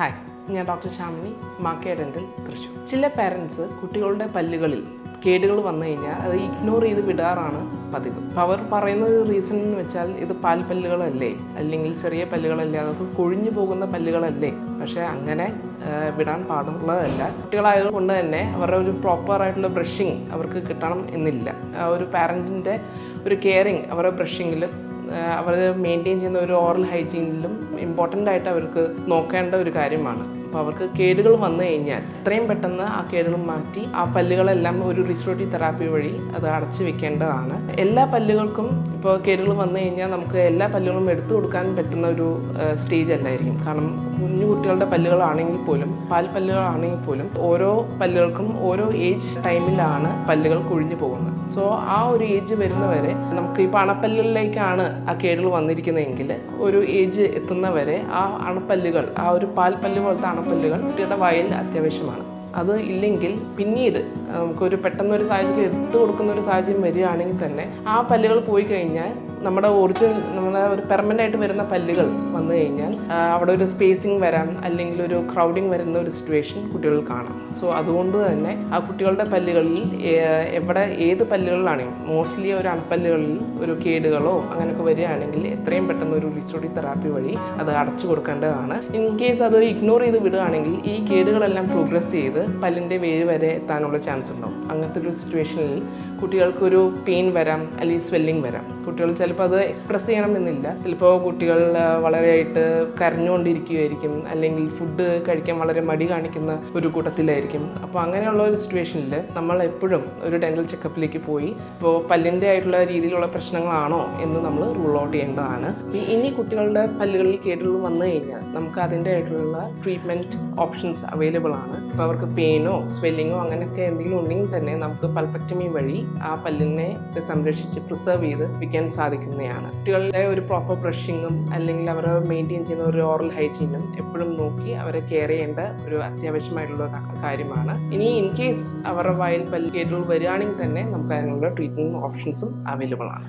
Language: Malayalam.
ഹായ് ഞാൻ ഡോക്ടർ ശാമിനി മാക്കേ ഡെന്റൽ തൃശ്ശൂർ ചില പാരൻസ് കുട്ടികളുടെ പല്ലുകളിൽ കേടുകൾ വന്നു കഴിഞ്ഞാൽ അത് ഇഗ്നോർ ചെയ്ത് വിടാറാണ് പതിവ്. അപ്പോൾ അവർ പറയുന്ന റീസൺ എന്ന് വെച്ചാൽ ഇത് പാൽ പല്ലുകളല്ലേ? അല്ലെങ്കിൽ ചെറിയ പല്ലുകളല്ലേ? അതൊക്കെ കൊഴിഞ്ഞു പോകുന്ന പല്ലുകളല്ലേ? പക്ഷേ അങ്ങനെ വിടാൻ പാടുള്ളതല്ല. കുട്ടികളായതുകൊണ്ട് തന്നെ അവരുടെ ഒരു പ്രോപ്പറായിട്ടുള്ള ബ്രഷിങ് അവർക്ക് കിട്ടണം എന്നില്ല. ഒരു പാരന്റിന്റെ ഒരു കെയറിങ് അവരുടെ ബ്രഷിങ്ങിൽ അവർ മെയിന്റെയിൻ ചെയ്യുന്ന ഒരു ഓറൽ ഹൈജീനിലും ഇമ്പോർട്ടന്റ് ആയിട്ട് അവർക്ക് നോക്കേണ്ട ഒരു കാര്യമാണ്. അപ്പോൾ അവർക്ക് കേടുകൾ വന്നു കഴിഞ്ഞാൽ എത്രയും പെട്ടെന്ന് ആ കേടുകൾ മാറ്റി ആ പല്ലുകളെല്ലാം ഒരു റിസ്റ്റോറേറ്റീവ് തെറാപ്പി വഴി അത് അടച്ചു വെക്കേണ്ടതാണ്. എല്ലാ പല്ലുകൾക്കും ഇപ്പോൾ കേടുകൾ വന്നു കഴിഞ്ഞാൽ നമുക്ക് എല്ലാ പല്ലുകളും എടുത്തു കൊടുക്കാൻ പറ്റുന്ന ഒരു സ്റ്റേജ് അല്ലായിരിക്കും. കാരണം കുഞ്ഞു കുട്ടികളുടെ പല്ലുകളാണെങ്കിൽ പോലും പാൽ പല്ലുകളാണെങ്കിൽ പോലും ഓരോ പല്ലുകൾക്കും ഓരോ ഏജ് ടൈമിലാണ് പല്ലുകൾ കൊഴിഞ്ഞു പോകുന്നത്. സോ ആ ഒരു ഏജ് വരുന്നവരെ നമുക്ക് ഈ അണപ്പല്ലുകളിലേക്കാണ് ആ കേടുകൾ വന്നിരിക്കുന്നതെങ്കിൽ ഒരു ഏജ് എത്തുന്നവരെ ആ അണപ്പല്ലുകൾ ആ ഒരു പാൽ പല്ല് പോലത്തെ അണപ്പല്ലുകൾ കുട്ടിയുടെ വായിൽ അത്യാവശ്യമാണ്. അത് ഇല്ലെങ്കിൽ പിന്നീട് നമുക്കൊരു പെട്ടെന്നൊരു സാഹചര്യം എടുത്തു കൊടുക്കുന്ന ഒരു സാഹചര്യം വരികയാണെങ്കിൽ തന്നെ ആ പല്ലുകൾ പോയി കഴിഞ്ഞാൽ നമ്മുടെ ഒറിജിനൽ നമ്മുടെ ഒരു പെർമനന്റ് ആയിട്ട് വരുന്ന പല്ലുകൾ വന്നു കഴിഞ്ഞാൽ അവിടെ ഒരു സ്പേസിങ് വരാം അല്ലെങ്കിൽ ഒരു ക്രൗഡിങ് വരുന്ന ഒരു സിറ്റുവേഷൻ കുട്ടികൾ കാണാം. സോ അതുകൊണ്ട് തന്നെ ആ കുട്ടികളുടെ പല്ലുകളിൽ എവിടെ ഏത് പല്ലുകളിലാണെങ്കിലും മോസ്റ്റ്ലി ഒരു അണപ്പല്ലുകളിൽ ഒരു കേടുകളോ അങ്ങനെയൊക്കെ വരികയാണെങ്കിൽ എത്രയും പെട്ടെന്ന് ഒരു റിച്ചോഡി തെറാപ്പി വഴി അത് അടച്ചു കൊടുക്കേണ്ടതാണ്. ഇൻ കേസ് അത് ഇഗ്നോർ ചെയ്ത് വിടുകയാണെങ്കിൽ ഈ കേടുകളെല്ലാം പ്രോഗ്രസ് ചെയ്ത് പല്ലിന്റെ വേര് വരെ എത്താനുള്ള ചാൻസ് ഉണ്ടാവും. അങ്ങനത്തെ ഒരു സിറ്റുവേഷനിൽ കുട്ടികൾക്കൊരു പെയിൻ വരാം അല്ലെങ്കിൽ സ്വെല്ലിംഗ് വരാം. കുട്ടികൾ ചിലപ്പോൾ അത് എക്സ്പ്രസ് ചെയ്യണമെന്നില്ല ചിലപ്പോൾ കുട്ടികൾ വളരെയായിട്ട് കരഞ്ഞുകൊണ്ടിരിക്കുകയായിരിക്കും അല്ലെങ്കിൽ ഫുഡ് കഴിക്കാൻ വളരെ മടി കാണിക്കുന്ന ഒരു കൂട്ടത്തിലായിരിക്കും. അപ്പോൾ അങ്ങനെയുള്ള ഒരു സിറ്റുവേഷനിൽ നമ്മൾ എപ്പോഴും ഒരു ഡെന്റൽ ചെക്കപ്പിലേക്ക് പോയി ഇപ്പോൾ പല്ലിന്റെ ആയിട്ടുള്ള രീതിയിലുള്ള പ്രശ്നങ്ങളാണോ എന്ന് നമ്മൾ റൂൾ ഔട്ട് ചെയ്യേണ്ടതാണ്. ഇനി കുട്ടികളുടെ പല്ലുകളിൽ കേടുകൾ വന്നു കഴിഞ്ഞാൽ നമുക്ക് അതിന്റെ ആയിട്ടുള്ള ട്രീറ്റ്മെന്റ് ഓപ്ഷൻസ് അവൈലബിൾ ആണ്. ഇപ്പോൾ അവർക്ക് പെയിനോ സ്വെല്ലിങ്ങോ അങ്ങനെയൊക്കെ എന്തെങ്കിലും ഉണ്ടെങ്കിൽ തന്നെ നമുക്ക് പൽപ്പറ്റമി വഴി ആ പല്ലിനെ സംരക്ഷിച്ച് പ്രിസർവ് ചെയ്ത് വിൽക്കാൻ സാധിക്കുന്നതാണ്. കുട്ടികളുടെ ഒരു പ്രോപ്പർ ബ്രഷിങ്ങും അല്ലെങ്കിൽ അവർ മെയിന്റെയിൻ ചെയ്യുന്ന ഒരു ഓറൽ ഹൈജീനും എപ്പോഴും നോക്കി അവരെ കെയർ ചെയ്യേണ്ട ഒരു അത്യാവശ്യമായിട്ടുള്ള കാര്യമാണ്. ഇനി ഇൻ കേസ് അവരുടെ വായിൽ പല്ല് കേട്ടുകൾ വരികയാണെങ്കിൽ തന്നെ നമുക്ക് അതിനുള്ള ട്രീറ്റ്മെന്റ് ഓപ്ഷൻസും അവൈലബിൾ ആണ്.